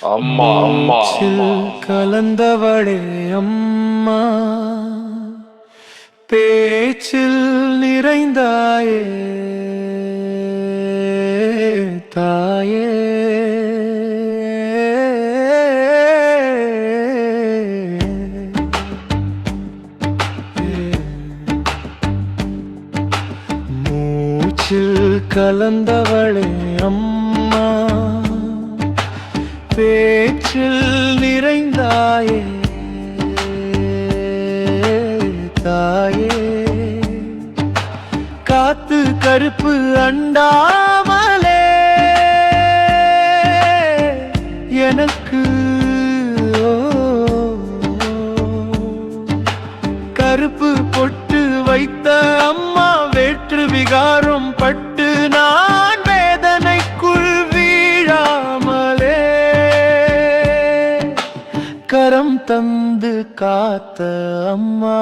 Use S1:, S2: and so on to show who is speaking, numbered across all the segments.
S1: அம்மா அம்மா
S2: கலந்தவளே அம்மா. பேச்சில் நிறைந்தாயே தாயே. மூச்சில் கலந்தவளே அம்மா. பேச்சில் நிறைந்தாயே தாயே. காத்து கருப்பு அண்டாமலே எனக்கு ஓ, கருப்பு பொட்டு வைத்த அம்மா வேற்று விகாரம் பட்டு தந்து காத்த அம்மா.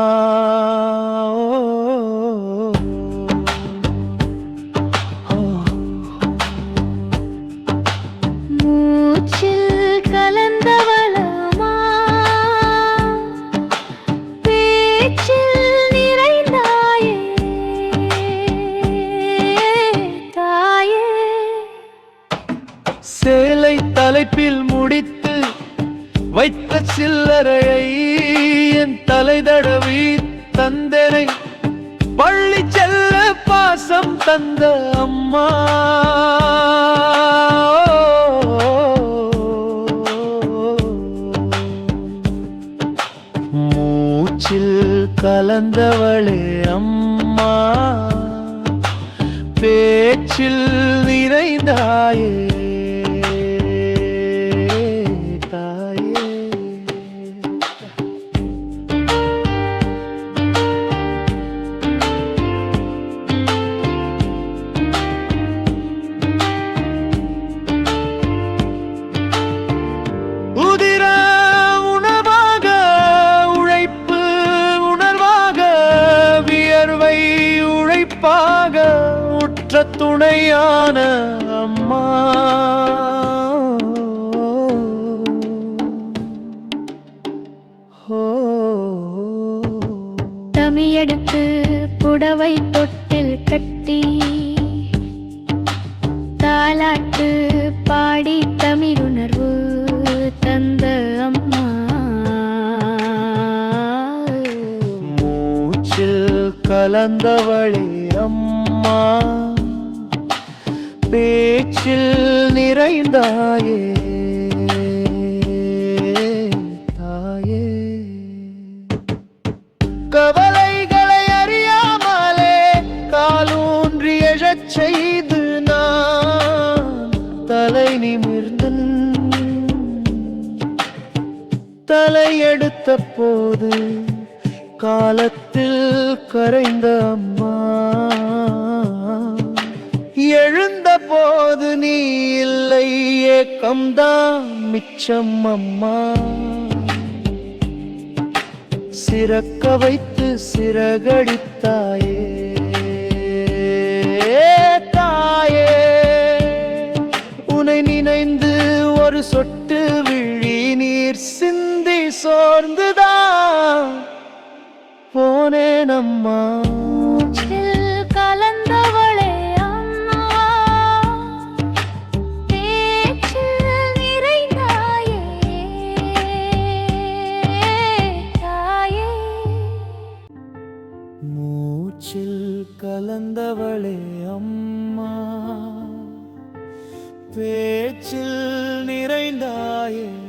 S2: சேலை தலைப்பில் முடித்து வைத்த சில்லறையை என் தலை தடவி தந்தனை. பள்ளி செல்ல பாசம் தந்த அம்மா. மூச்சில் கலந்தவளே அம்மா. பேச்சில் நிறைந்தாயே உழைப்பாக உற்ற துணையான அம்மா. ஓ
S3: தமிழெடுத்து புடவை தொட்டில் கட்டி தாலாட்டு பாடி தமிழுணர்வு தந்த அம்மா.
S2: மூச்சில் கலந்தவளே அம்மா. பேச்சில் நிறைந்தாயே தாயே. கவலைகளை அறியாமலே காலூன்றி எழச் செய்து நான் தலை நிமிர்ந்து தலையெடுத்த போது காலத்தில் கரைந்த அம்மா. போது நீ இல்லை ஏக்கம்தான் மிச்சம் அம்மா. சிறக்க வைத்து சிறகடித்தாயே தாயே. உனை நினைந்து ஒரு சொட்டு விழி நீர் சிந்தி சோர்ந்துதான் போனேன் அம்மா மூச்சில் கலந்தவளே அம்மா. பேச்சில் நிறைந்தாயே